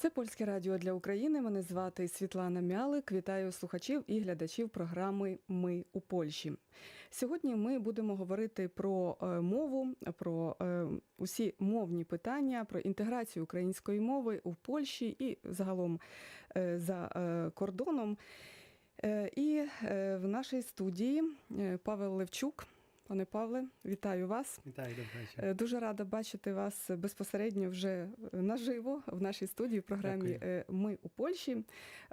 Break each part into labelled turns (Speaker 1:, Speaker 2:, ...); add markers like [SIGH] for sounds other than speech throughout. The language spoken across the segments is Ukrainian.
Speaker 1: Це польське радіо для України. Мене звати Світлана Мялик. Вітаю слухачів і глядачів програми Ми у Польщі. Сьогодні ми будемо говорити про е, мову, про е, усі мовні питання, про інтеграцію української мови у Польщі і загалом е, за кордоном. І в нашій студії Павел Левчук. Пане Павле, вітаю вас.
Speaker 2: Вітаю, добрий вечір.
Speaker 1: Е, Дуже рада бачити вас безпосередньо вже наживо в нашій студії в програмі
Speaker 2: Дякую.
Speaker 1: е, Ми у Польщі.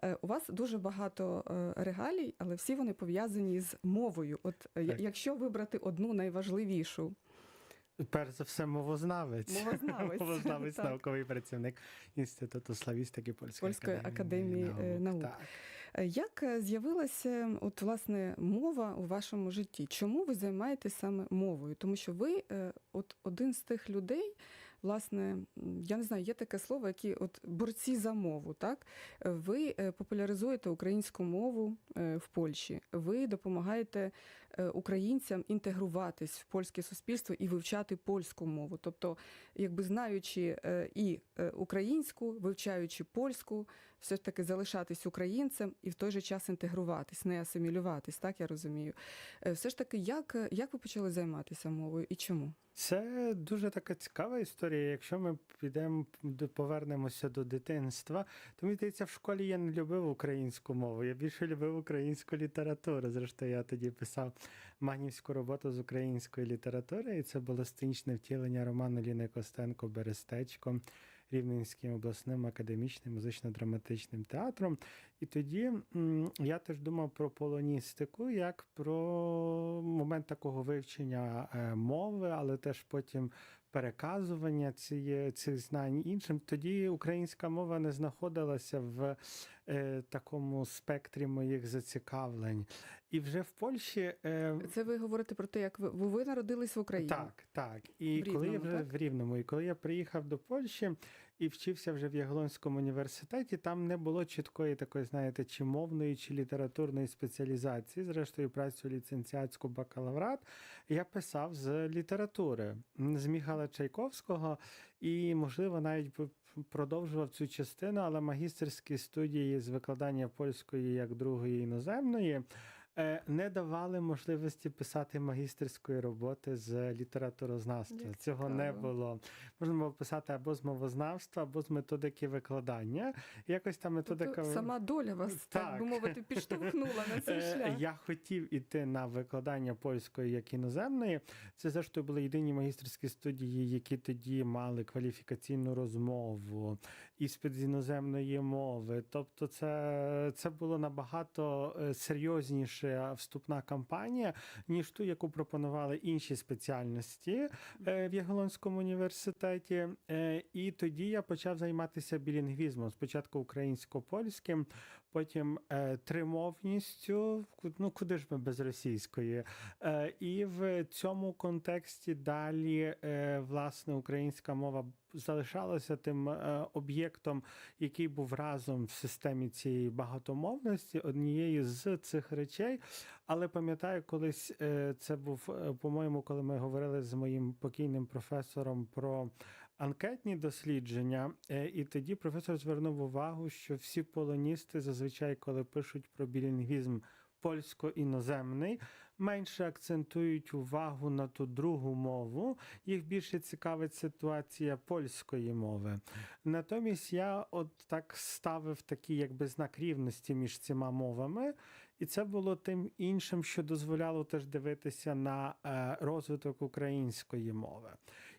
Speaker 1: Е, У вас дуже багато е, регалій, але всі вони пов'язані з мовою. От е,
Speaker 2: Так.
Speaker 1: якщо вибрати одну найважливішу,
Speaker 2: Перш за все, мовознавець.
Speaker 1: Мовознавець, [LAUGHS]
Speaker 2: Мовознавець, науковий працівник Інституту славістики Польської,
Speaker 1: Польської академії, е, наук.
Speaker 2: Так.
Speaker 1: Е, як е, з'явилася от власне мова у вашому житті? Чому ви займаєтесь саме мовою? Тому що ви е, от один з тих людей, власне, я не знаю, є таке слово, які от борці за мову. Так ви популяризуєте українську мову в Польщі. Ви допомагаєте українцям інтегруватись в польське суспільство і вивчати польську мову. Тобто, якби знаючи е, і е, українську, вивчаючи польську, все ж таки залишатись українцем і в той же час інтегруватись, не асимілюватись, так я розумію. Е, Все ж таки, як, е, як ви почали займатися мовою і чому?
Speaker 2: Це дуже така цікава історія. Якщо ми підемо повернемося до дитинства, то мені здається, в школі я не любив українську мову. Я більше любив українську літературу. Зрештою, я тоді писав магнівську роботу з української літератури, і це було сценічне втілення роману Ліни Костенко Берестечко Рівненським обласним академічним музично-драматичним театром. І тоді я теж думав про полоністику як про момент такого вивчення е, мови, але теж потім переказування цієї, цих знань іншим. Тоді українська мова не знаходилася в е, такому спектрі моїх зацікавлень. І вже в Польщі. Е,
Speaker 1: Це ви говорите про те, як ви, ви народились в Україні.
Speaker 2: так, так. І
Speaker 1: В
Speaker 2: коли я вже
Speaker 1: так?
Speaker 2: в Рівному, і коли я приїхав до Польщі і вчився вже в Яглонському університеті, там не було чіткої такої, знаєте, чи мовної, чи літературної спеціалізації. Зрештою, працю ліцензіатську бакалаврат я писав з літератури з Міхала Чайковського, і, можливо, навіть продовжував цю частину, але магістерські студії з викладання польської як другої іноземної. Е, Не давали можливості писати магістерської роботи з літературознавства.
Speaker 1: Як
Speaker 2: Цього не було. Можна було писати або з мовознавства, або з методики викладання. Якось та методика
Speaker 1: Тобто сама доля вас, так,
Speaker 2: Так.
Speaker 1: би мовити, підштовхнула на цей
Speaker 2: Е,
Speaker 1: шлях.
Speaker 2: Я хотів іти на викладання польської як іноземної. Це зрештою були єдині магістерські студії, які тоді мали кваліфікаційну розмову, іспит з іноземної мови. Тобто, це, це було набагато е, серйозніша вступна кампанія, ніж ту, яку пропонували інші спеціальності е, в Яголонському університеті. Е, І тоді я почав займатися білінгвізмом. Спочатку українсько-польським, потім е, тримовністю. Ну куди ж ми без російської? Е, І в цьому контексті далі е, власне українська мова залишалася тим е, об'єктом, який був разом в системі цієї багатомовності, однією з цих речей. Але пам'ятаю, колись е, це був, е, по-моєму, коли ми говорили з моїм покійним професором про анкетні дослідження, е, і тоді професор звернув увагу, що всі полоністи зазвичай, коли пишуть про білінгвізм польсько-іноземний, менше акцентують увагу на ту другу мову. Їх більше цікавить ситуація польської мови. Натомість я от так ставив такий якби знак рівності між цими мовами, і це було тим іншим, що дозволяло теж дивитися на е, розвиток української мови.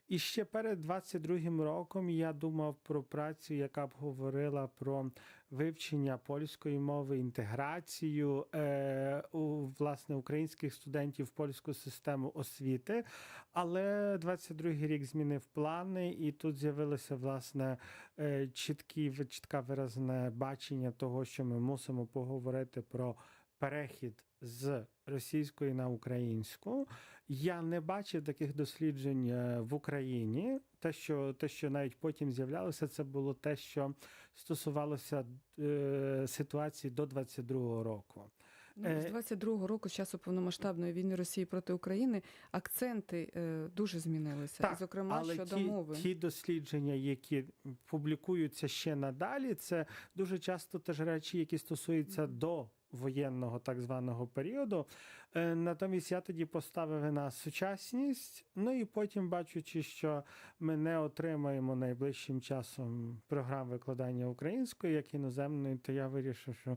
Speaker 2: І ще перед 22-м роком я думав про працю, яка б говорила про вивчення польської мови, інтеграцію е, у власне українських студентів в польську систему освіти. Але 22-й рік змінив плани, і тут з'явилося власне е, чіткі, чітке виразне бачення того, що ми мусимо поговорити про перехід з російської на українську. Я не бачив таких досліджень е, в Україні. Те, що те, що навіть потім з'являлося, це було те, що стосувалося е, ситуації до 22-го року.
Speaker 1: Ну,
Speaker 2: Е,
Speaker 1: з 22-го року, з часу повномасштабної війни Росії проти України, акценти е, дуже змінилися.
Speaker 2: Так,
Speaker 1: і, зокрема,
Speaker 2: Але
Speaker 1: щодо
Speaker 2: ті,
Speaker 1: мови.
Speaker 2: ті дослідження, які публікуються ще надалі, це дуже часто теж речі, які стосуються до воєнного так званого періоду. Е, Натомість я тоді поставив на сучасність. Ну і потім, бачучи, що ми не отримаємо найближчим часом програм викладання української як іноземної, то я вирішив, що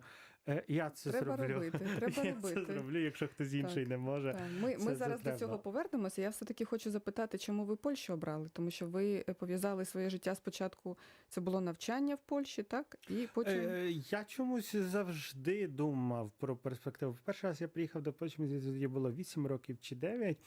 Speaker 2: я це
Speaker 1: Треба
Speaker 2: зроблю.
Speaker 1: робити, [LAUGHS] треба
Speaker 2: я
Speaker 1: робити.
Speaker 2: це зроблю, якщо хтось інший
Speaker 1: Так,
Speaker 2: не може.
Speaker 1: Так, Ми,
Speaker 2: це-
Speaker 1: ми зараз
Speaker 2: треба.
Speaker 1: до цього повернемося. Я все-таки хочу запитати, чому ви Польщу обрали? Тому що ви е, пов'язали своє життя спочатку. Це було навчання в Польщі, так? І потім
Speaker 2: Е, я чомусь завжди думав про перспективу. Перший раз я приїхав до Польщі, мені було 8 років чи 9,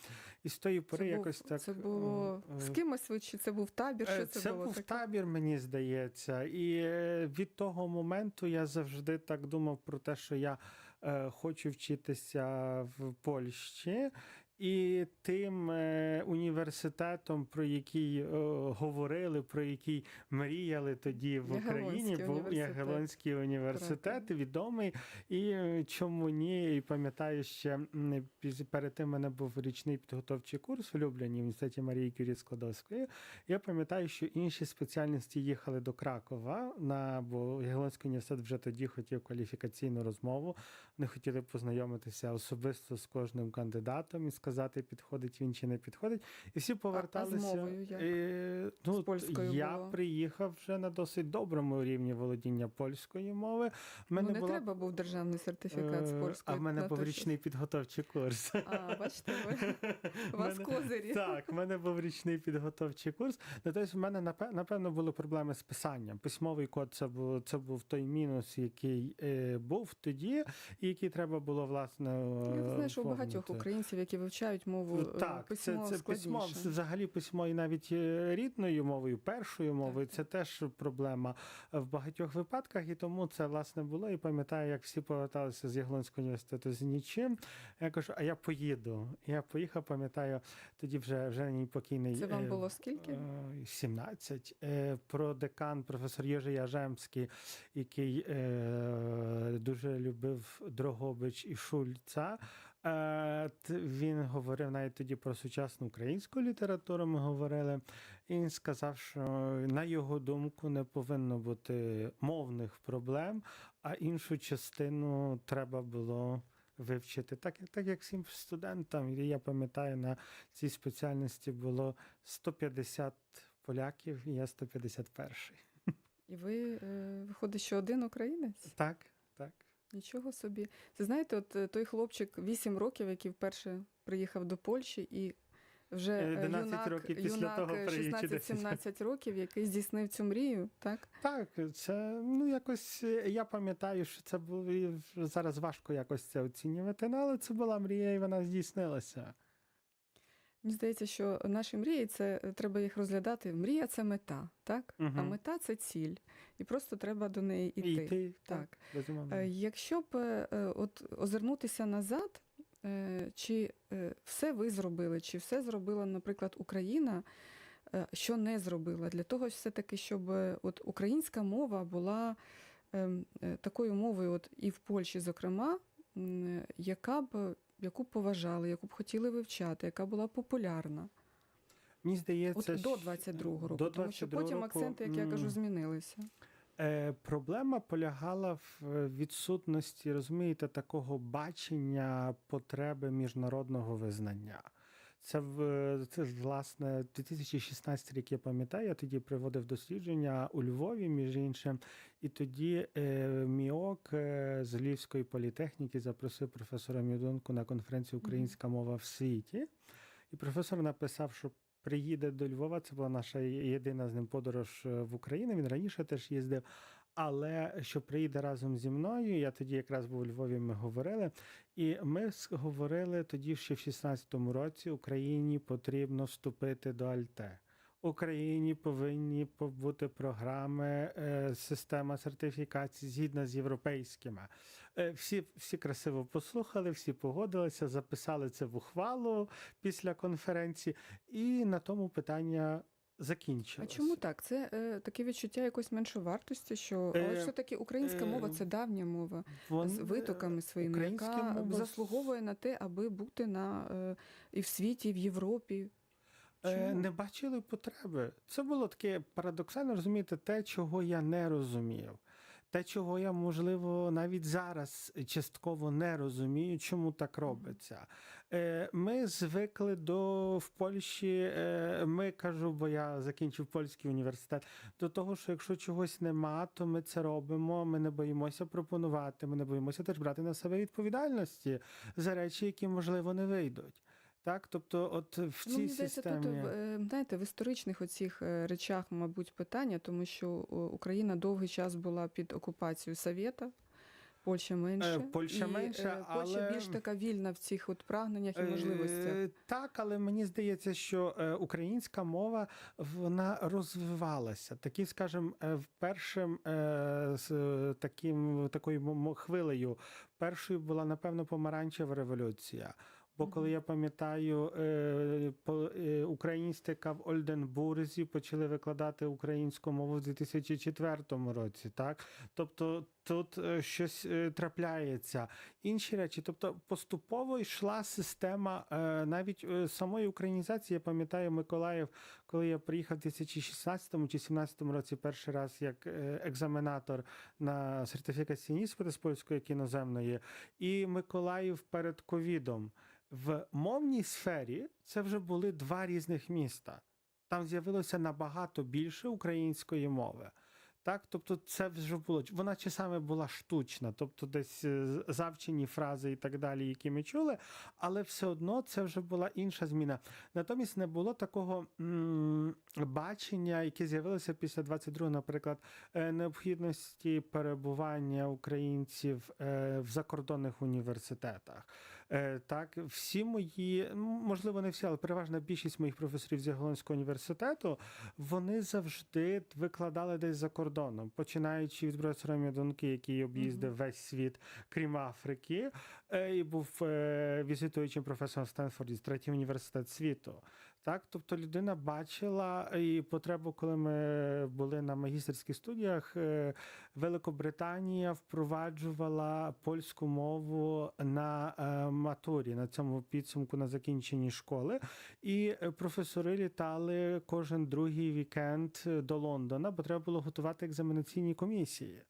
Speaker 2: і з тої пори
Speaker 1: це,
Speaker 2: якось
Speaker 1: був,
Speaker 2: так.
Speaker 1: це було
Speaker 2: е,
Speaker 1: з кимось ви чи це був табір?
Speaker 2: Е,
Speaker 1: Що це,
Speaker 2: Це
Speaker 1: було
Speaker 2: був
Speaker 1: таке?
Speaker 2: табір, мені здається. І е, від того моменту я завжди так думав про те, що я е, хочу вчитися в Польщі. І тим е, університетом, про який е, говорили, про який мріяли тоді в Україні, був. Ягелонський університет, відомий. І е, чому ні? І пам'ятаю, ще перед тим в мене був річний підготовчий курс у Любліні в університеті Марії Кюрі Складовської. Я пам'ятаю, що інші спеціальності їхали до Кракова, на, бо Ягелонський університет вже тоді хотів кваліфікаційну розмову. Вони хотіли познайомитися особисто з кожним кандидатом і сказати, підходить він чи не підходить. І всі поверталися.
Speaker 1: мовою як?
Speaker 2: Е, ну,
Speaker 1: З польською
Speaker 2: я
Speaker 1: було?
Speaker 2: приїхав вже на досить доброму рівні володіння польської мови. В
Speaker 1: Ну, не
Speaker 2: була
Speaker 1: треба був державний сертифікат з
Speaker 2: Е,
Speaker 1: польської.
Speaker 2: А в мене був річний підготовчий курс.
Speaker 1: А, бачите, ви [LAUGHS] у вас
Speaker 2: Мене-
Speaker 1: козирі.
Speaker 2: Так, в мене був річний підготовчий курс. Ну, тобто, в мене напе- напевно були проблеми з писанням. Письмовий код це був це був той мінус, який е, був тоді, і який треба було власне.
Speaker 1: Я знаю, що у багатьох українців, які вивчають мову е,
Speaker 2: Так,
Speaker 1: письмо
Speaker 2: це письмо, взагалі письмо і навіть е, рідною мовою, першою мовою,
Speaker 1: так.
Speaker 2: це теж проблема в багатьох випадках, і тому це власне було. І пам'ятаю, як всі поверталися з Яглонського університету з нічим. Я кажу, а я поїду. Я поїхав, пам'ятаю, тоді вже вже мій покійний.
Speaker 1: Це вам
Speaker 2: е,
Speaker 1: було скільки?
Speaker 2: е, 17. Е, Про декан професор Єжи Яжемський, який дуже любив Дрогобич і Шульца. Е, Він говорив навіть тоді про сучасну українську літературу. Ми говорили. І він сказав, що на його думку не повинно бути мовних проблем, а іншу частину треба було вивчити. Так, так як всім студентам, я пам'ятаю, на цій спеціальності було 150 поляків, і я 151.
Speaker 1: І ви е, виходить, що один українець?
Speaker 2: Так, так.
Speaker 1: Нічого собі. Це знаєте, от е, той хлопчик 8 років, який вперше приїхав до Польщі, і вже е,
Speaker 2: 11
Speaker 1: юнак,
Speaker 2: років після
Speaker 1: юнак
Speaker 2: того
Speaker 1: е,
Speaker 2: приїжджі 10.
Speaker 1: 16-17 років, який здійснив цю мрію, так?
Speaker 2: Так, це ну якось е, я пам'ятаю, що це було зараз важко якось це оцінювати, ну, але це була мрія, і вона здійснилася.
Speaker 1: Мені здається, що наші мрії це е, треба їх розглядати. Мрія це мета, так? А мета це ціль. І просто треба до неї
Speaker 2: І
Speaker 1: йти.
Speaker 2: йти,
Speaker 1: Так.
Speaker 2: так.
Speaker 1: Е, Якщо б е, от озирнутися назад, чи все ви зробили, чи все зробила, наприклад, Україна, що не зробила, для того все-таки, щоб от українська мова була ем, такою мовою, от і в Польщі, зокрема, яка б яку б поважали, яку б хотіли вивчати, яка була популярна.
Speaker 2: Мені
Speaker 1: От до
Speaker 2: що-
Speaker 1: 22-го року,
Speaker 2: до
Speaker 1: тому що потім
Speaker 2: року,
Speaker 1: акценти, як я кажу, змінилися.
Speaker 2: Е, проблема полягала в е, відсутності, розумієте, такого бачення потреби міжнародного визнання. Це, в, це ж, власне 2016 рік, я пам'ятаю, я тоді проводив дослідження у Львові, між іншим, і тоді е, МІОК е, з Львівської політехніки запросив професора Мідонку на конференцію Українська мова в світі. І професор написав, що приїде до Львова. Це була наша єдина з ним подорож е, в Україну. Він раніше теж їздив. Але що приїде разом зі мною, я тоді якраз був у Львові, ми говорили. І ми говорили тоді, ще в 16-му році Україні потрібно вступити до Альте. Україні повинні по- бути програми, е, система сертифікації згідно з європейськими. Е, Всі, всі красиво послухали, всі погодилися, записали це в ухвалу після конференції, і на тому питання
Speaker 1: А чому так? Це е, таке відчуття якоїсь меншовартості, що
Speaker 2: Е,
Speaker 1: але все-таки українська
Speaker 2: е,
Speaker 1: мова це давня мова
Speaker 2: Вон-
Speaker 1: з витоками своїми, яка
Speaker 2: мова
Speaker 1: заслуговує на те, аби бути на е, і в світі, і в Європі.
Speaker 2: Е,
Speaker 1: Чому?
Speaker 2: Не бачили потреби. Це було таке парадоксально, розумієте, те, чого я не розумів. Те, чого я, можливо, навіть зараз частково не розумію, чому так робиться. Е, Ми звикли до в Польщі, е, ми кажу, бо я закінчив польський університет, до того, що якщо чогось нема, то ми це робимо. Ми не боїмося пропонувати, ми не боїмося теж брати на себе відповідальності за речі, які можливо не вийдуть. Так, тобто, от в цій
Speaker 1: Ну, здається,
Speaker 2: системі
Speaker 1: тут е, знаєте, в історичних оцих е, речах, мабуть, питання, тому що Україна довгий час була під окупацією Совєта, Польща менше.
Speaker 2: Е, Польща
Speaker 1: і,
Speaker 2: менше,
Speaker 1: е, Польща більш така вільна в цих от прагненнях і можливостях.
Speaker 2: Так, але мені здається, що українська мова вона розвивалася. Такі, скажімо, першим з таким такою хвилею. Першою була напевно помаранчева революція. Бо коли я пам'ятаю, е, е, україністика в Ольденбурзі почали викладати українську мову в 2004 році, так? Тобто тут е, щось трапляється. Інші речі, тобто поступово йшла система навіть самої українізації. Я пам'ятаю Миколаїв, коли я приїхав в 2016 чи 2017 році перший раз як екзаменатор на сертифікаційні іспити з польської як іноземної, і Миколаїв перед ковідом. В мовній сфері це вже були два різних міста. Там з'явилося набагато більше української мови. Так, тобто це вже було. Вона часами була штучна, тобто десь е, завчені фрази і так далі, які ми чули, але все одно це вже була інша зміна. Натомість не було такого м, бачення, яке з'явилося після 22, наприклад, е, необхідності перебування українців е, в закордонних університетах. Е, Так, всі мої, можливо, не всі, але переважна більшість моїх професорів з Яголонського університету, вони завжди викладали десь за кордоном, починаючи від професора Мідонки, який об'їздив весь світ, крім Африки, е, і був е, візитуючим професором Стенфорді, третій університет світу. Так, тобто людина бачила і потребу, коли ми були на магістерських студіях, е, Великобританія впроваджувала польську мову на е, матурі на цьому підсумку на закінченні школи. І е, професори літали кожен другий вікенд е, до Лондона, бо треба було готувати екзаменаційні комісії.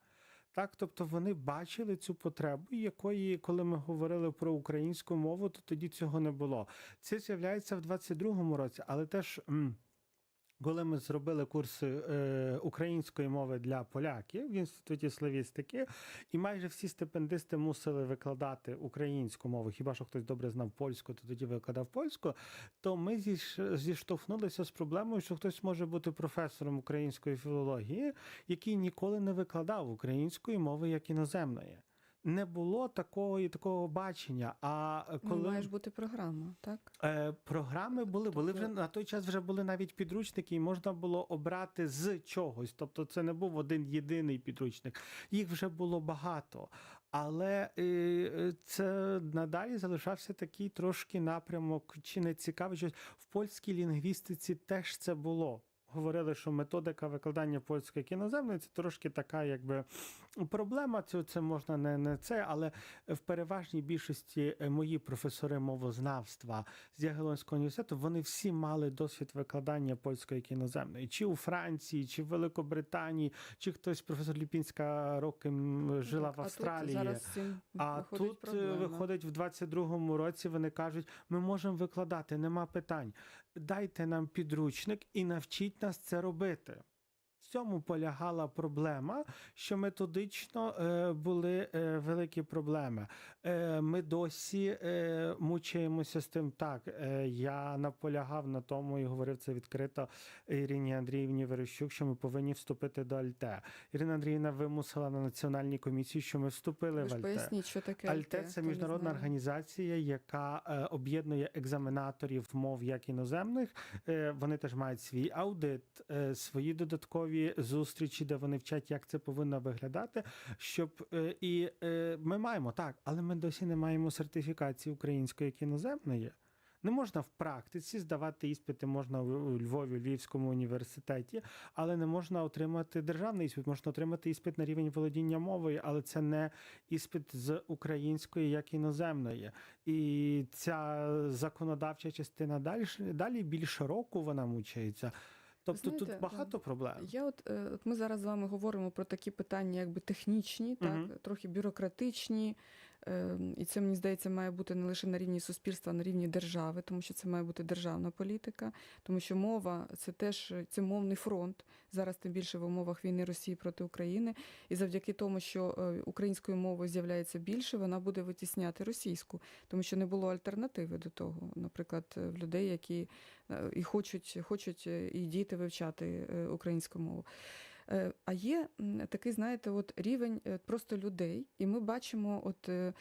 Speaker 2: Так, тобто вони бачили цю потребу, якої, коли ми говорили про українську мову, то тоді цього не було. Це з'являється в 22-му році, але теж. Коли ми зробили курси е, української мови для поляків в інституті славістики, і майже всі стипендисти мусили викладати українську мову. Хіба що хтось добре знав польську, то тоді викладав польську. То ми зіш, зіштовхнулися з проблемою, що хтось може бути професором української філології, який ніколи не викладав української мови як іноземної. Не було такого такого бачення. А коли
Speaker 1: Ну, має ж бути програма, так?
Speaker 2: Е, програми були, були вже
Speaker 1: Тобто-
Speaker 2: на той час вже були навіть підручники, і можна було обрати з чогось. Тобто це не був один єдиний підручник. Їх вже було багато. Але е, е, це надалі залишався такий трошки напрямок, чи не цікавий щось. В польській лінгвістиці теж це було. Говорили, що методика викладання польської як іноземної це трошки така, якби проблема. Це, це можна не, не це, але в переважній більшості е, мої професори мовознавства з Ягелонського університету вони всі мали досвід викладання польської як іноземної, чи у Франції, чи в Великобританії, чи хтось професор Ліпінська роки жила в Австралії.
Speaker 1: А тут зараз
Speaker 2: А
Speaker 1: виходить
Speaker 2: тут е,
Speaker 1: проблема.
Speaker 2: виходить в 22-му році. Вони кажуть, ми можемо викладати, нема питань. Дайте нам підручник і навчіть нас це робити. Цьому полягала проблема, що методично е, були е, великі проблеми. Е, ми досі е, мучаємося з тим. Так, е, я наполягав на тому і говорив це відкрито Ірині Андріївні Верещук, що ми повинні вступити до АЛТЕ. Ірина Андріївна вимусила на національній комісії, що ми вступили
Speaker 1: Ви
Speaker 2: в
Speaker 1: ж
Speaker 2: АЛТЕ.
Speaker 1: поясніть, що таке
Speaker 2: Альте
Speaker 1: альте,
Speaker 2: це міжнародна організація, яка е, об'єднує екзаменаторів мов як іноземних. Е, вони теж мають свій аудит, е, свої додаткові зустрічі, де вони вчать, як це повинно виглядати. Щоб е, і е, ми маємо так, але ми досі не маємо сертифікації української як іноземної. Не можна в практиці здавати іспити можна у Львові, Львівському університеті, але не можна отримати державний іспит. Можна отримати іспит на рівень володіння мовою, але це не іспит з української як іноземної. І ця законодавча частина далі далі більш року вона мучається. Тобто
Speaker 1: знаєте,
Speaker 2: тут багато проблем.
Speaker 1: Я от, е, от ми зараз з вами говоримо про такі питання, якби технічні, так,
Speaker 2: угу.
Speaker 1: трохи бюрократичні. Е, І це, мені здається, має бути не лише на рівні суспільства, а на рівні держави, тому що це має бути державна політика, тому що мова це теж це мовний фронт. Зараз тим більше в умовах війни Росії проти України. І завдяки тому, що е, української мови з'являється більше, вона буде витісняти російську, тому що не було альтернативи до того. Наприклад, е, в людей, які е, і хочуть, хочуть і діти вивчати українську мову. Е, А є такий, знаєте, от рівень е, просто людей, і ми бачимо, от е,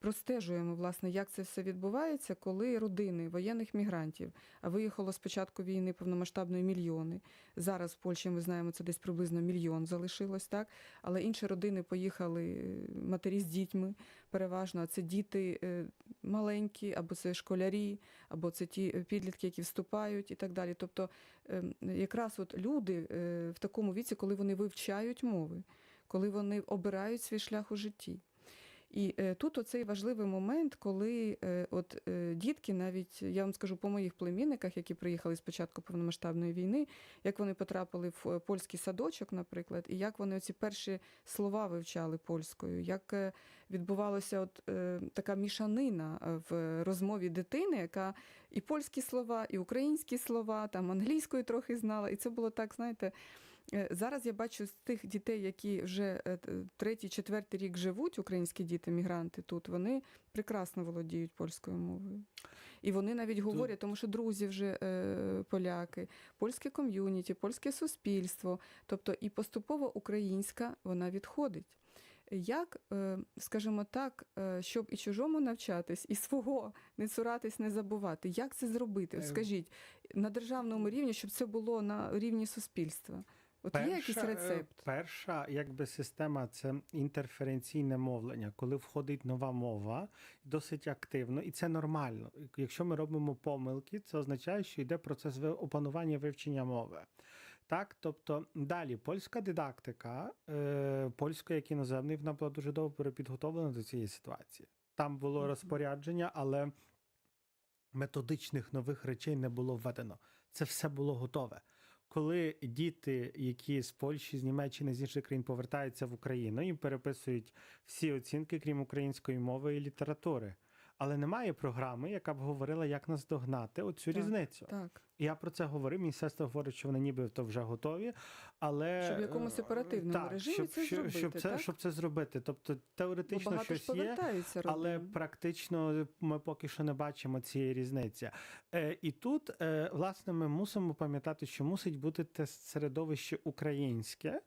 Speaker 1: простежуємо, власне, як це все відбувається, коли родини воєнних мігрантів, а виїхало з початку війни повномасштабної мільйони. Зараз в Польщі ми знаємо, це десь приблизно мільйон залишилось, так. Але інші родини поїхали матері з дітьми, переважно. Це діти е, маленькі, або це школярі, або це ті е, підлітки, які вступають, і так далі. Тобто, ем, якраз от люди е, в такому віці, коли вони вивчають мови, коли вони обирають свій шлях у житті. І е, тут оцей важливий момент, коли е, от е, дітки, навіть я вам скажу по моїх племінниках, які приїхали з початку повномасштабної війни, як вони потрапили в польський садочок, наприклад, і як вони ці перші слова вивчали польською, як відбувалася от така мішанина в розмові дитини, яка і польські слова, і українські слова, там англійською трохи знала, і це було так, знаєте. Е, Зараз я бачу з тих дітей, які вже е, третій, четвертий рік живуть, українські діти, мігранти тут, вони прекрасно володіють польською мовою. І вони навіть говорять, тому що друзі вже е, поляки, польське ком'юніті, польське суспільство. Тобто і поступово українська вона відходить. Як, е, скажімо так, щоб і чужому навчатись, і свого не цуратись, не забувати, як це зробити? Скажіть на державному рівні, щоб це було на рівні суспільства. От є якийсь
Speaker 2: е,
Speaker 1: рецепт?
Speaker 2: Перша якби система це інтерференційне мовлення, коли входить нова мова досить активно, і це нормально. Якщо ми робимо помилки, це означає, що йде процес опанування вивчення мови. Так, тобто далі польська дидактика, е, польська як іноземний, вона була дуже добре підготовлена до цієї ситуації. Там було розпорядження, але методичних нових речей не було введено. Це все було готове. Коли діти, які з Польщі, з Німеччини, з інших країн повертаються в Україну, їм переписують всі оцінки, крім української мови і літератури. Але немає програми, яка б говорила, як наздогнати оцю
Speaker 1: Так,
Speaker 2: різницю.
Speaker 1: Так.
Speaker 2: Я про це говорив. Міністерство говорить, що вони ніби то вже готові, але
Speaker 1: Щоб в якомусь
Speaker 2: е,
Speaker 1: оперативному
Speaker 2: так,
Speaker 1: режимі
Speaker 2: щоб,
Speaker 1: це зробити,
Speaker 2: щоб це
Speaker 1: так?
Speaker 2: щоб це зробити. Тобто теоретично щось є, але практично ми поки що не бачимо цієї різниці. Е, і тут, е, власне, ми мусимо пам'ятати, що мусить бути те середовище українське.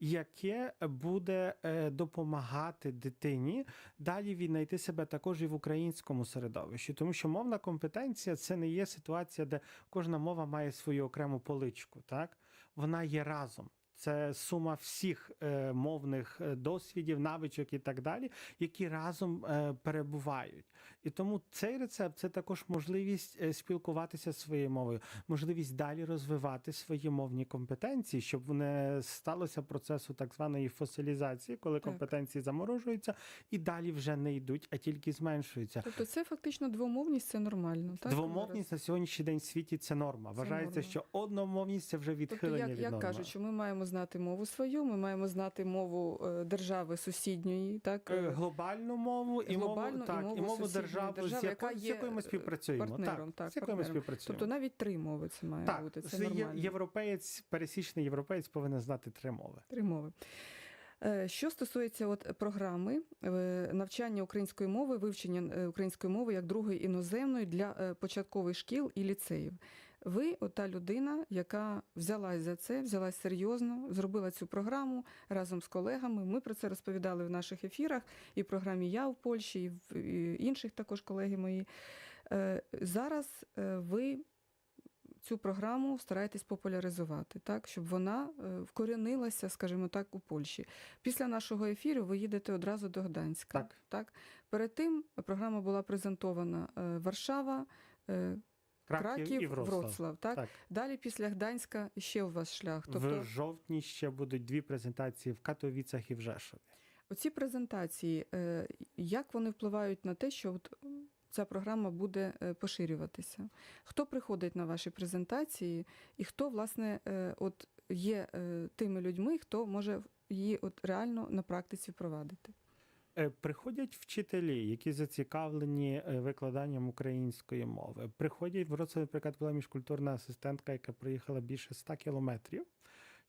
Speaker 2: Яке буде е, допомагати дитині далі віднайти себе також і в українському середовищі, тому що мовна компетенція це не є ситуація, де кожна мова має свою окрему поличку. Так вона є разом. Це сума всіх е, мовних е, досвідів, навичок і так далі, які разом е, перебувають. І тому цей рецепт це також можливість е, спілкуватися своєю мовою, можливість далі розвивати свої мовні компетенції, щоб не сталося процесу так званої фосилізації, коли
Speaker 1: Так.
Speaker 2: компетенції заморожуються і далі вже не йдуть, а тільки зменшуються.
Speaker 1: Тобто це фактично двомовність, це нормально. Так,
Speaker 2: Двомовність на сьогоднішній день в світі це норма. Вважається,
Speaker 1: норма.
Speaker 2: що одномовність це вже
Speaker 1: Тобто,
Speaker 2: відхилення
Speaker 1: як,
Speaker 2: від
Speaker 1: як кажуть, що ми маємо знати мову свою, ми маємо знати мову е, держави сусідньої, так
Speaker 2: Е, глобальну мову і
Speaker 1: глобальну
Speaker 2: мову, так,
Speaker 1: і
Speaker 2: і
Speaker 1: мову
Speaker 2: мову держави,
Speaker 1: держави,
Speaker 2: з якою, з якою ми
Speaker 1: е,
Speaker 2: співпрацюємо.
Speaker 1: партнером, так,
Speaker 2: з якою ми співпрацюємо.
Speaker 1: тобто навіть три мови це має
Speaker 2: так,
Speaker 1: бути. Це
Speaker 2: є-
Speaker 1: нормально.
Speaker 2: європеєць, пересічний європеєць повинен знати три мови.
Speaker 1: Три мови. Що стосується от програми навчання української мови, вивчення української мови як другої іноземної для початкових шкіл і ліцеїв. Ви, от та людина, яка взялась за це, взялась серйозно, зробила цю програму разом з колегами. Ми про це розповідали в наших ефірах і в програмі Я в Польщі, і в інших також колеги мої. Е, Зараз е, ви цю програму стараєтесь популяризувати, так, щоб вона е, вкорінилася, скажімо так, у Польщі. Після нашого ефіру ви їдете одразу до Гданська.
Speaker 2: Так.
Speaker 1: Так? Перед тим програма була презентована Варшава,
Speaker 2: Краків,
Speaker 1: Краків,
Speaker 2: і Вроцлав.
Speaker 1: Вроцлав. так?
Speaker 2: Так.
Speaker 1: Далі після Гданська ще у вас шлях. Тобто
Speaker 2: В жовтні ще будуть дві презентації в Катовіцях і в Жешові.
Speaker 1: оці презентації, е, як вони впливають на те, що от ця програма буде е, поширюватися? Хто приходить на ваші презентації, і хто, власне, е, от є тими людьми, хто може її от реально на практиці впровадити?
Speaker 2: Е, Приходять вчителі, які зацікавлені е, викладанням української мови. Приходять в Вроцлаві, наприклад, була міжкультурна асистентка, яка приїхала більше 100 кілометрів,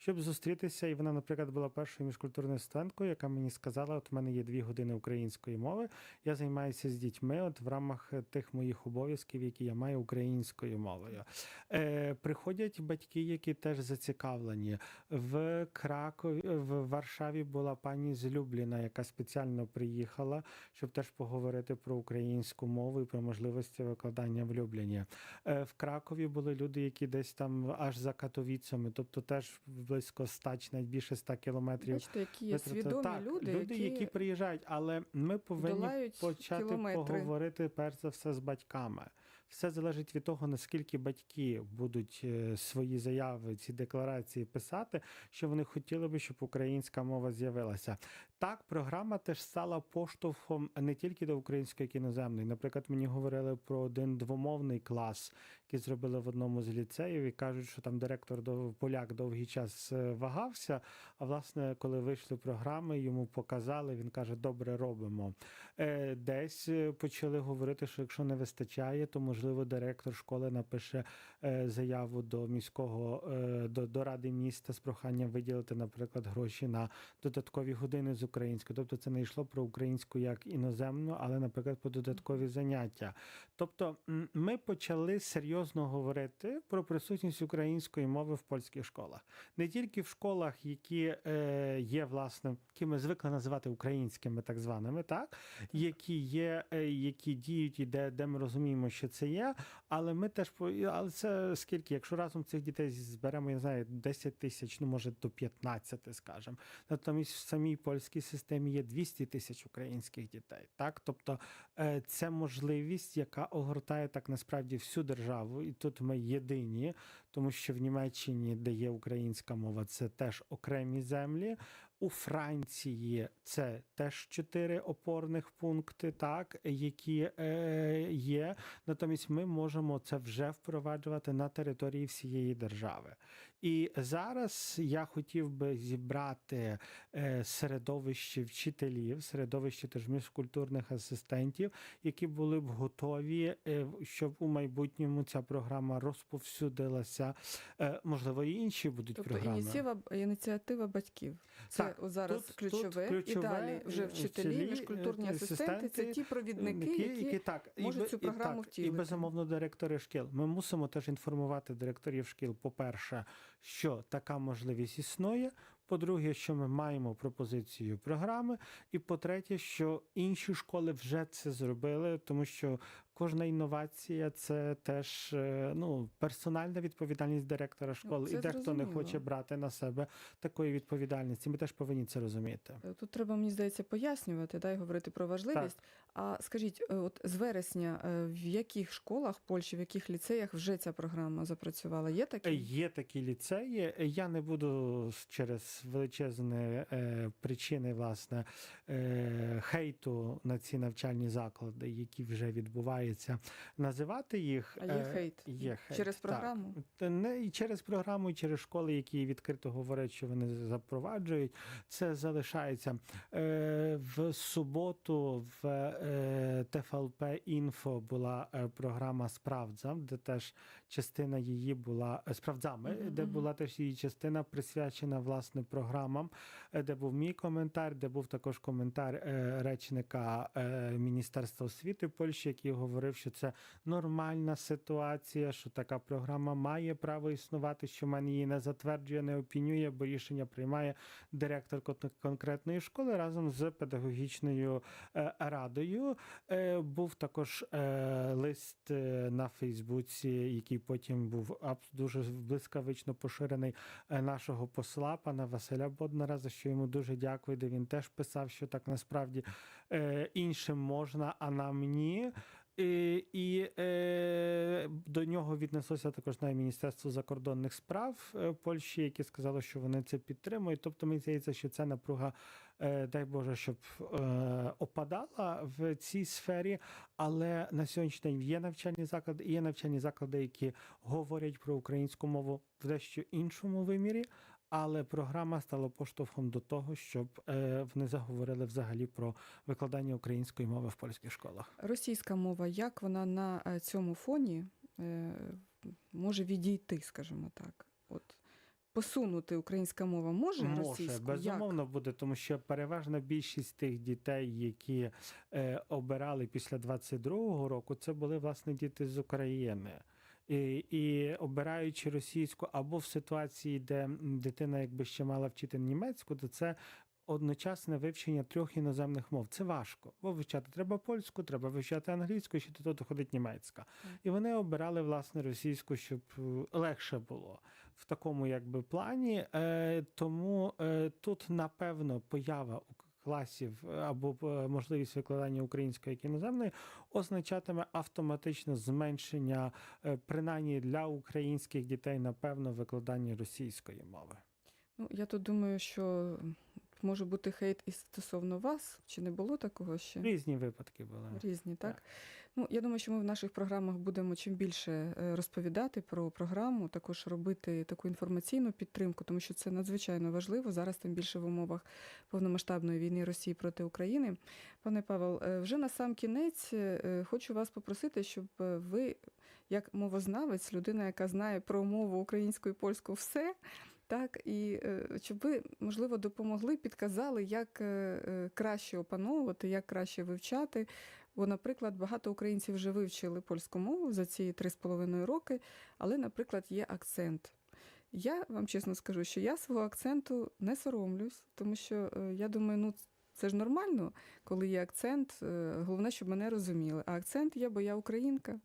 Speaker 2: щоб зустрітися. І вона, наприклад, була першою міжкультурною асистенткою, яка мені сказала: от в мене є дві години української мови. Я займаюся з дітьми, от в рамках е, тих моїх обов'язків, які я маю українською мовою. Е, приходять батьки, які теж зацікавлені. В Кракові, в Варшаві була пані з Любліна, яка спеціально приїхала, щоб теж поговорити про українську мову і про можливості викладання в Любліні. Е, В Кракові були люди, які десь там аж за Катовіцями, тобто теж близько 100, чи навіть більше 100 кілометрів.
Speaker 1: Бачите, які є свідомі
Speaker 2: так,
Speaker 1: люди,
Speaker 2: люди, які приїжджають, але ми повинні почати
Speaker 1: кілометри.
Speaker 2: поговорити перш за все з батьками. Все залежить від того, наскільки батьки будуть е, свої заяви, ці декларації писати, що вони хотіли би, щоб українська мова з'явилася. Так, програма теж стала поштовхом не тільки до української як іноземної. Наприклад, мені говорили про один двомовний клас, який зробили в одному з ліцеїв, і кажуть, що там директор поляк довгий час е, вагався. А власне, коли вийшли програми, йому показали. Він каже: Добре, робимо. Е, Десь е, почали говорити, що якщо не вистачає, то можливо директор школи напише заяву до міського до, до ради міста з проханням виділити, наприклад, гроші на додаткові години з українською. Тобто це не йшло про українську як іноземну, але, наприклад, про додаткові заняття. Тобто, ми почали серйозно говорити про присутність української мови в польських школах, не тільки в школах, які е, є власне, які ми звикли називати українськими, так званими, так які є, е, які діють, і де, де ми розуміємо, що це є. Але ми теж але це скільки, якщо разом цих дітей зберемо, я не знаю, 10 тисяч, ну може до 15, скажімо. Натомість в самій польській системі є 200 тисяч українських дітей. Так, тобто е, це можливість, яка огортає так насправді всю державу, і тут ми єдині, тому що в Німеччині, де є українська мова, це теж окремі землі. У Франції це теж чотири опорних пункти, так які е, є. Натомість ми можемо це вже впроваджувати на території всієї держави. І зараз я хотів би зібрати е, середовище вчителів, середовище теж міжкультурних асистентів, які були б готові, е, щоб у майбутньому ця програма розповсюдилася. Е, можливо, і інші будуть
Speaker 1: Тобто
Speaker 2: програми.
Speaker 1: ініціатива, ініціатива батьків. Це
Speaker 2: Так,
Speaker 1: зараз
Speaker 2: тут-
Speaker 1: ключове,
Speaker 2: тут ключове,
Speaker 1: і далі вже вчителі, міжкультурні асистенти, це ті провідники, які
Speaker 2: так,
Speaker 1: можуть
Speaker 2: бе-
Speaker 1: цю програму
Speaker 2: так, І безумовно директори шкіл. Ми мусимо теж інформувати директорів шкіл, по-перше, що така можливість існує. По-друге, що ми маємо пропозицію програми, і по-третє, що інші школи вже це зробили, тому що кожна інновація це теж е, ну, персональна відповідальність директора школи,
Speaker 1: це
Speaker 2: і дехто не хоче брати на себе такої відповідальності. Ми теж повинні це розуміти.
Speaker 1: Е, Тут треба, мені здається, пояснювати да, і говорити про важливість. А скажіть, е, от з вересня в яких школах Польщі, в яких ліцеях вже ця програма запрацювала? Є такі?
Speaker 2: Є такі ліцеї. Я не буду через величезні причини власне хейту на ці навчальні заклади, які вже відбуваються, називати їх.
Speaker 1: А є
Speaker 2: Е,
Speaker 1: хейт?
Speaker 2: Є хейт
Speaker 1: Через програму?
Speaker 2: Та Не і через програму, і через школи, які відкрито говорять, що вони запроваджують. Це залишається Е, в суботу. В е, ТФЛП Інфо була програма Справдзам, де теж частина її була справдзами, де була теж її частина присвячена власне програмам, де був мій коментар, де був також коментар речника Міністерства освіти Польщі, який говорив, що це нормальна ситуація, що така програма має право існувати, що мен її не затверджує, не опінює, бо рішення приймає директор кон- конкретної школи разом з педагогічною е, радою. Е, Був також е, лист на Фейсбуці, який потім був дуже блискавично поширений нашого посла, пана Василя Боднара, за що йому дуже дякую, де він теж писав, що так насправді іншим можна, а нам ні. І, і е, до нього віднеслося також навіть Міністерство закордонних справ е, Польщі, яке сказало, що вони це підтримують. Тобто, мені здається, що ця напруга, е, дай Боже, щоб е, опадала в цій сфері. Але на сьогоднішній день є навчальні заклади, є навчальні заклади, які говорять про українську мову в дещо іншому вимірі. Але програма стала поштовхом до того, щоб е, вони заговорили взагалі про викладання української мови в польських школах.
Speaker 1: Російська мова, як вона на е, цьому фоні е, може відійти, скажімо так? От посунути українська мова може,
Speaker 2: Може,
Speaker 1: російську?
Speaker 2: безумовно буде, тому що переважна більшість тих дітей, які е, обирали після 22-го року, це були власне діти з України. І, і обираючи російську або в ситуації, де дитина якби ще мала вчити німецьку, то це одночасне вивчення трьох іноземних мов. Це важко. Бо вивчати треба польську, треба вивчати англійську, ще до того доходить німецька. І вони обирали власне російську, щоб е, легше було в такому якби плані. Е, тому е, тут напевно поява класів е, або е, можливість викладання української як іноземної означатиме автоматично зменшення, е, принаймні для українських дітей, напевно, викладання російської мови.
Speaker 1: Ну, я тут думаю, що може бути хейт і стосовно вас, чи не було такого ще?
Speaker 2: Різні випадки були.
Speaker 1: Різні, так?
Speaker 2: Так.
Speaker 1: Ну, я думаю, що ми в наших програмах будемо чим більше е, розповідати про програму, також робити таку інформаційну підтримку, тому що це надзвичайно важливо зараз, тим більше в умовах повномасштабної війни Росії проти України. Пане Павел, е, вже на сам кінець е, хочу вас попросити, щоб ви, як мовознавець, людина, яка знає про мову українську і польську все. Так, і е, щоб ви, можливо, допомогли, підказали, як е, е, краще опановувати, як краще вивчати. Бо, наприклад, багато українців вже вивчили польську мову за ці три з половиною роки, але, наприклад, є акцент. Я вам чесно скажу, що я свого акценту не соромлюсь, тому що я думаю, ну це ж нормально, коли є акцент. Головне, щоб мене розуміли. А акцент є, бо я українка,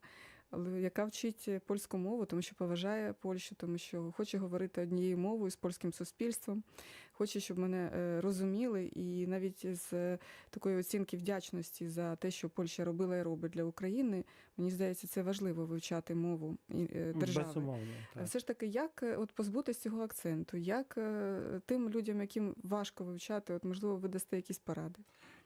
Speaker 1: яка вчить польську мову, тому що поважає Польщу, тому що хоче говорити однією мовою з польським суспільством, хоче, щоб мене е, розуміли, і навіть з е, такої оцінки вдячності за те, що Польща робила і робить для України, мені здається, це важливо вивчати мову е, держави.
Speaker 2: Безумовно. Так.
Speaker 1: Все ж таки, як е, от позбутися цього акценту, як е, тим людям, яким важко вивчати, от можливо, ви дасте якісь поради?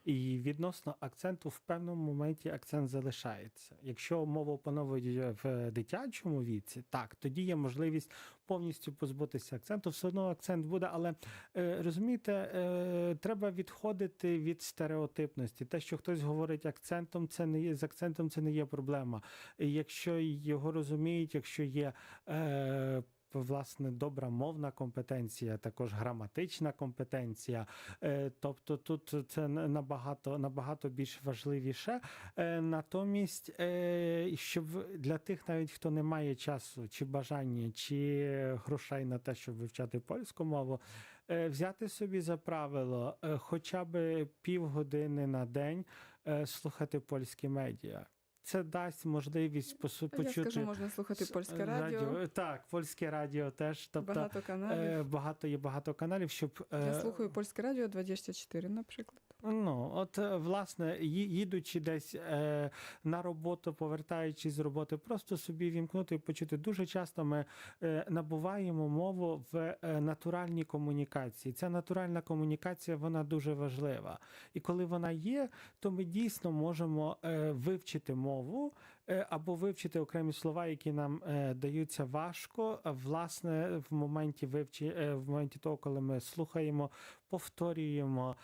Speaker 2: І відносно акценту в певному моменті акцент залишається. Якщо мову опановують в дитячому віці, так тоді є можливість повністю позбутися акценту. Все одно акцент буде, але е, розумієте, е, треба відходити від стереотипності. Те, що хтось говорить акцентом, це не є з акцентом, це не є проблема. Якщо його розуміють, якщо є. Власне, добра мовна компетенція, також граматична компетенція. Е, Тобто тут це набагато, набагато більш важливіше. Е, Натомість, е, щоб для тих, навіть хто не має часу, чи бажання, чи грошей на те, щоб вивчати польську мову, взяти собі за правило хоча б півгодини на день слухати польські медіа. Це дасть можливість посу-
Speaker 1: Я
Speaker 2: почути
Speaker 1: скажу, можна слухати польське радіо,
Speaker 2: Так, польське радіо теж. Тобто
Speaker 1: багато каналів.
Speaker 2: е, багато є багато каналів, щоб
Speaker 1: Я
Speaker 2: е,
Speaker 1: слухаю польське радіо 24, наприклад.
Speaker 2: Ну, от е, власне, їдучи десь е, на роботу, повертаючись з роботи, просто собі вімкнути і почути. Дуже часто ми е, набуваємо мову в е, натуральній комунікації. Ця натуральна комунікація вона дуже важлива. І коли вона є, то ми дійсно можемо е, вивчити мову. Е, Або вивчити окремі слова, які нам е, даються важко, власне, в моменті вивчі, е, в моменті того, коли ми слухаємо, повторюємо.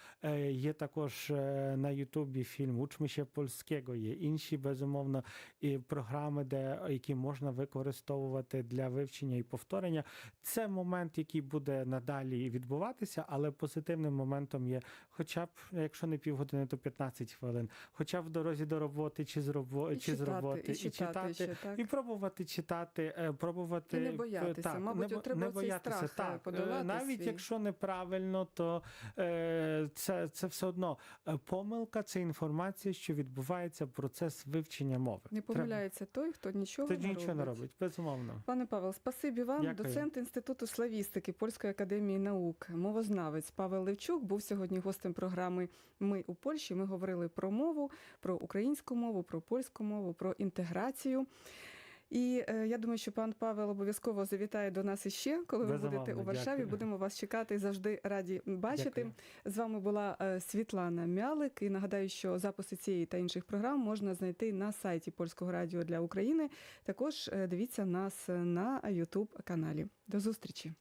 Speaker 2: Є також на Ютубі фільм Учми ще польського. Є інші, безумовно, і програми, де які можна використовувати для вивчення і повторення. Це момент, який буде надалі відбуватися, але позитивним моментом є, хоча б якщо не півгодини, то 15 хвилин, хоча б в дорозі до роботи чи з робо
Speaker 1: І
Speaker 2: чи з
Speaker 1: читати
Speaker 2: пробувати
Speaker 1: і читати, ще, так?
Speaker 2: і пробувати читати, е, пробувати
Speaker 1: І не боятися.
Speaker 2: Так,
Speaker 1: Мабуть,
Speaker 2: не,
Speaker 1: треба
Speaker 2: не боятися.
Speaker 1: страх, е,
Speaker 2: так, Е, навіть
Speaker 1: свій.
Speaker 2: якщо неправильно, то е, це, це все одно помилка, це інформація, що відбувається процес вивчення мови.
Speaker 1: Не
Speaker 2: Треба-
Speaker 1: помиляється той, хто нічого
Speaker 2: Тоді
Speaker 1: не
Speaker 2: нічого не
Speaker 1: робить.
Speaker 2: робить, безумовно.
Speaker 1: Пане Павел, спасибі вам.
Speaker 2: Дякую.
Speaker 1: Доцент Інституту славістики Польської академії наук, мовознавець Павел Левчук був сьогодні гостем програми Ми у Польщі. Ми говорили про мову, про українську мову, про польську мову, про інтеграцію. І е, я думаю, що пан Павел обов'язково завітає до нас іще, коли ви
Speaker 2: Безумовно,
Speaker 1: будете у Варшаві.
Speaker 2: дякую.
Speaker 1: Будемо вас чекати і завжди раді бачити.
Speaker 2: Дякую.
Speaker 1: З вами була е, Світлана Мялик. І нагадаю, що записи цієї та інших програм можна знайти на сайті Польського радіо для України. Також е, дивіться нас на youtube каналі. До зустрічі.